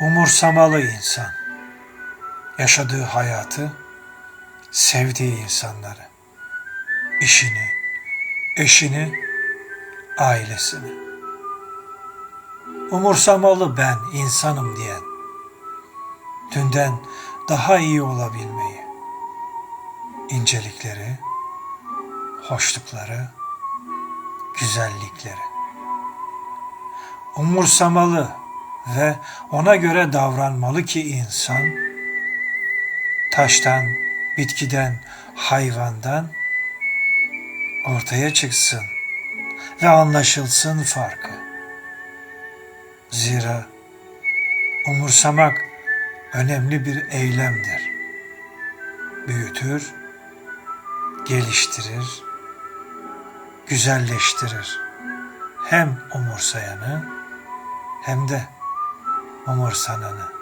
Umursamalı insan. Yaşadığı hayatı, sevdiği insanları, işini, eşini, ailesini. Umursamalı ben insanım diyen, dünden daha iyi olabilmeyi, incelikleri, hoşlukları, güzellikleri. Umursamalı ve ona göre davranmalı ki insan, taştan, bitkiden, hayvandan ortaya çıksın ve anlaşılsın farkı. Zira umursamak önemli bir eylemdir. Büyütür, geliştirir, güzelleştirir. Hem umursayanı hem de umursananı.